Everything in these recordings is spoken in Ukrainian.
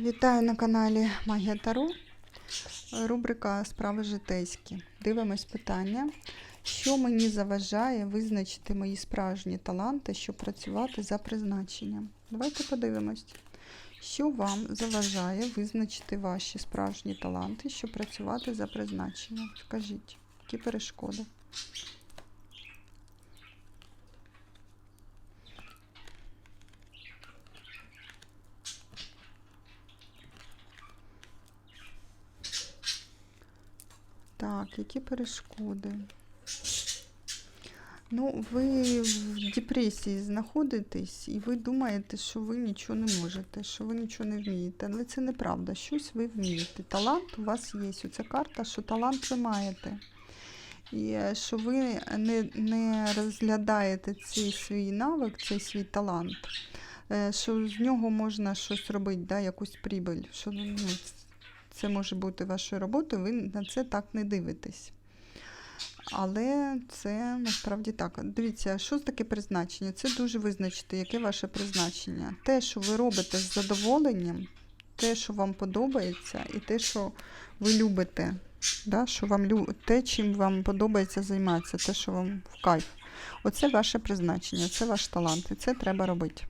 Вітаю на каналі Магія Таро. Рубрика Справи житейські. Дивимось питання. Що мені заважає визначити мої справжні таланти, щоб працювати за призначенням? Давайте подивимось. Що вам заважає визначити ваші справжні таланти, щоб працювати за призначенням? Скажіть, які перешкоди? Так, які перешкоди? Ну, ви в депресії знаходитесь, і ви думаєте, що ви нічого не можете, що ви нічого не вмієте. Але це неправда. Щось ви вмієте. Талант у вас є. Оця карта, що талант ви маєте. І е, що ви не, не розглядаєте цей свій навик, цей свій талант, е, що з нього можна щось робити, да, якусь прибиль. Що, ну, це може бути вашою роботою, ви на це так не дивитесь. Але це насправді так. Дивіться, що таке призначення? Це дуже визначити, яке ваше призначення. Те, що ви робите з задоволенням, те, що вам подобається, і те, що ви любите. Да? Що вам, те, чим вам подобається займатися, те, що вам в кайф. Оце ваше призначення, це ваш талант, і це треба робити.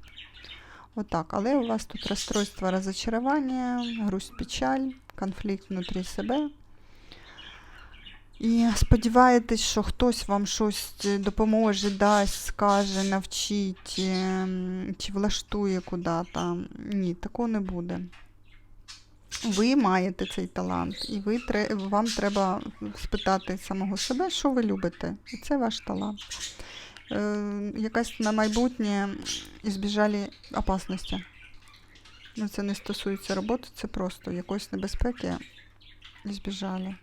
Отак. Але у вас тут розстройство розочарування, грусть, печаль, конфлікт внутрі себе. І сподіваєтесь, що хтось вам щось допоможе, дасть, скаже, навчить ем, чи влаштує куди-то. Ні, такого не буде. Ви маєте цей талант, і ви, вам треба спитати самого себе, що ви любите. І це ваш талант. Е, якась на майбутнє ізбіжалі опасності. Ну, це не стосується роботи, це просто якоїсь небезпеки збіжали.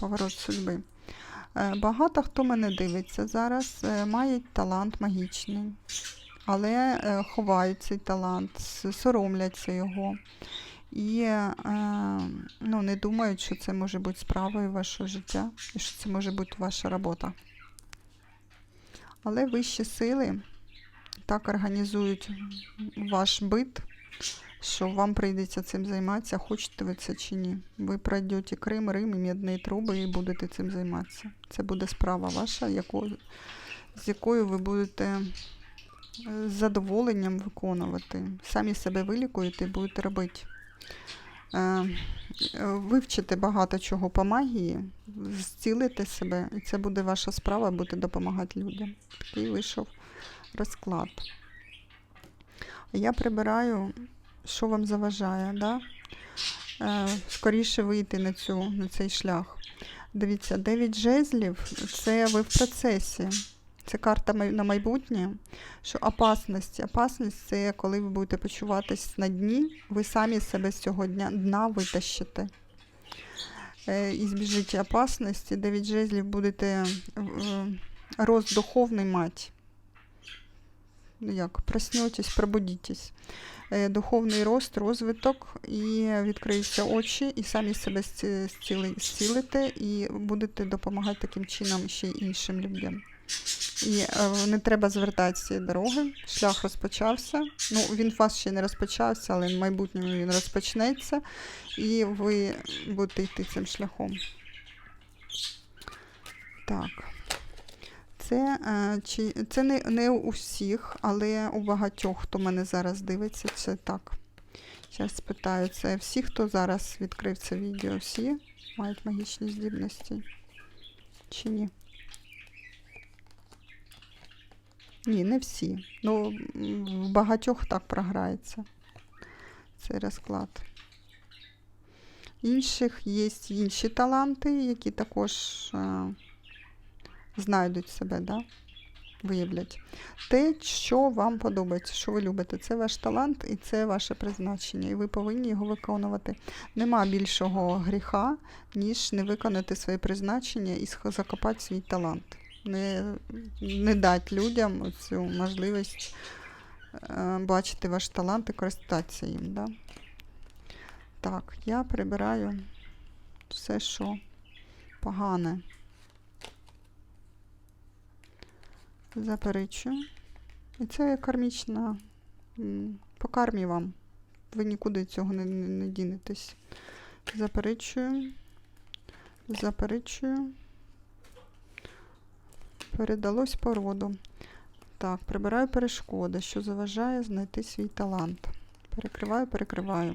Поворот судьби. Е, Багато хто мене дивиться зараз, е, мають талант магічний, але ховають цей талант, соромляться його. І е, ну, не думають, що це може бути справою вашого життя, і що це може бути ваша робота. Але вищі сили так організують ваш бит, що вам прийдеться цим займатися, хочете ви це чи ні. Ви пройдете Крим, Рим і мідні труби і будете цим займатися. Це буде справа ваша, яку, з якою ви будете е, з задоволенням виконувати. Самі себе вилікуєте і будете робити. Е, е, Вивчите багато чого по магії, зцілите себе, і це буде ваша справа, будете допомагати людям. Такий вийшов розклад. Я прибираю, що вам заважає, да? е, скоріше вийти на, цю, на цей шлях. Дивіться, 9 жезлів це ви в процесі. Це карта на майбутнє, що опасності. Опасність це коли ви будете почуватись на дні, ви самі себе з цього дня, дна витащите. Е, і збіжите опасності, 9 жезлів будете рост духовний мати. Ну, Як, проснетесь, пробудітесь. Е, Духовний рост, розвиток, і відкриються очі, і самі себе зцілите, і будете допомагати таким чином ще й іншим людям. І е, не треба звертати з цієї дороги. Шлях розпочався. Ну, він у вас ще не розпочався, але в майбутньому він розпочнеться, і ви будете йти цим шляхом. Так. Це, е, чи, це не, не у всіх, але у багатьох, хто мене зараз дивиться, це так. Зараз спитаю, це всі, хто зараз відкрив це відео, всі мають магічні здібності? Чи ні? Ні, не всі. Ну, в багатьох так програється цей розклад. Інших є інші таланти, які також е, знайдуть себе, да? виявлять. Те, що вам подобається, що ви любите, це ваш талант і це ваше призначення, і ви повинні його виконувати. Нема більшого гріха, ніж не виконати своє призначення і закопати свій талант. Не, не дати людям цю можливість е, бачити ваш талант і користатися їм. Да? Так, я прибираю все, що погане. Заперечую. І це кармічна м, по кармі вам. Ви нікуди цього не, не, не дінетесь. Заперечую. Заперечую. Передалось по роду. Так, прибираю перешкоди, що заважає знайти свій талант. Перекриваю, перекриваю.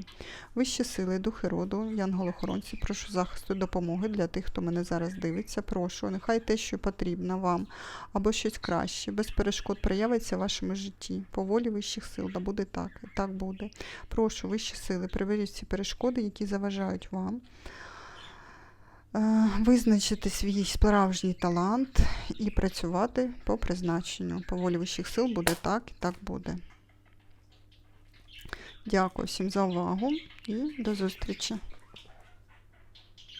Вищі сили, духи роду, янголохоронці, прошу захисту допомоги для тих, хто мене зараз дивиться. Прошу, нехай те, що потрібно вам, або щось краще, без перешкод проявиться в вашому житті. По волі вищих сил, да буде так, і так буде. Прошу, вищі сили, приберіть ці перешкоди, які заважають вам. Е, Визначити свій справжній талант і працювати по призначенню. По волі вищих сил буде так і так буде. Дякую всім за увагу і до зустрічі.